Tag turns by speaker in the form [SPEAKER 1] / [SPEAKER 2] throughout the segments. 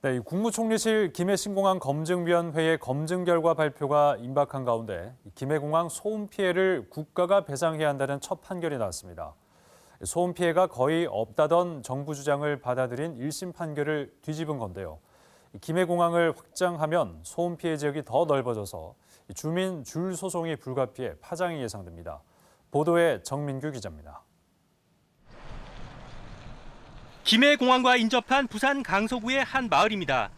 [SPEAKER 1] 네, 이 국무총리실 김해신공항 검증위원회의 검증 결과 발표가 임박한 가운데 이 김해공항 소음 피해를 국가가 배상해야 한다는 첫 판결이 나왔습니다. 소음 피해가 거의 없다던 정부 주장을 받아들인 1심 판결을 뒤집은 건데요. 이 김해공항을 확장하면 소음 피해 지역이 더 넓어져서 이 주민 줄 소송이 불가피해 파장이 예상됩니다. 보도에 정민규 기자입니다.
[SPEAKER 2] 김해공항과 인접한 부산 강서구의 한 마을입니다.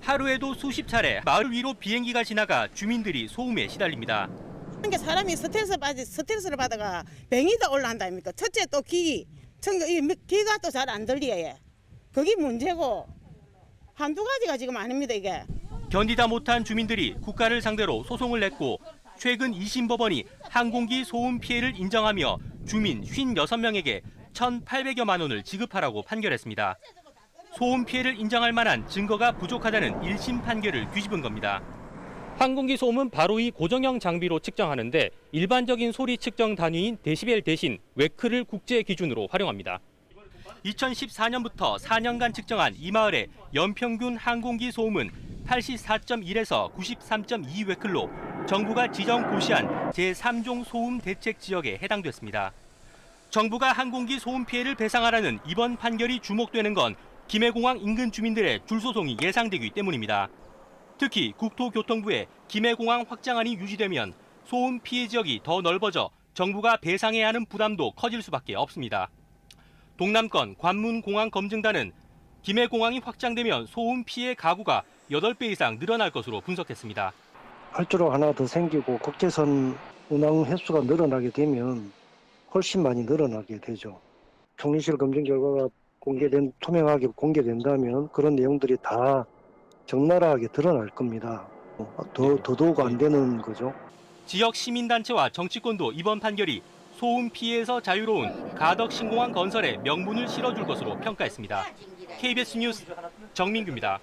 [SPEAKER 2] 하루에도 수십 차례 마을 위로 비행기가 지나가 주민들이 소음에 시달립니다.
[SPEAKER 3] 그러니까 사람이 스트레스 받 스트레스를 받아가 병이 더 올라간다 아닙니까? 첫째 또 귀, 귀가 또 잘 안 들려요. 그게 문제고 한두 가지가 지금 아닙니다 이게.
[SPEAKER 2] 견디다 못한 주민들이 국가를 상대로 소송을 냈고 최근 2심 법원이 항공기 소음 피해를 인정하며 주민 56명에게 1,800여만 원을 지급하라고 판결했습니다. 소음 피해를 인정할 만한 증거가 부족하다는 1심 판결을 뒤집은 겁니다. 항공기 소음은 바로 이 고정형 장비로 측정하는데 일반적인 소리 측정 단위인 데시벨 대신 웨크를 국제 기준으로 활용합니다. 2014년부터 4년간 측정한 이 마을의 연평균 항공기 소음은 84.1에서 93.2 웨클로 정부가 지정 고시한 제3종 소음 대책 지역에 해당됐습니다. 정부가 항공기 소음 피해를 배상하라는 이번 판결이 주목되는 건 김해공항 인근 주민들의 줄소송이 예상되기 때문입니다. 특히 국토교통부의 김해공항 확장안이 유지되면 소음 피해 지역이 더 넓어져 정부가 배상해야 하는 부담도 커질 수밖에 없습니다. 동남권 관문공항 검증단은 김해공항이 확장되면 소음 피해 가구가 8배 이상 늘어날 것으로 분석했습니다.
[SPEAKER 4] 활주로 하나 더 생기고 국제선 운항 횟수가 늘어나게 되면 훨씬 많이 늘어나게 되죠. 총리실 검증 결과가 공개된 투명하게 공개된다면 그런 내용들이 다 적나라하게 드러날 겁니다. 더 더더욱 안 되는 거죠.
[SPEAKER 2] 지역 시민단체와 정치권도 이번 판결이 소음 피해에서 자유로운 가덕 신공항 건설에 명분을 실어줄 것으로 평가했습니다. KBS 뉴스 정민규입니다.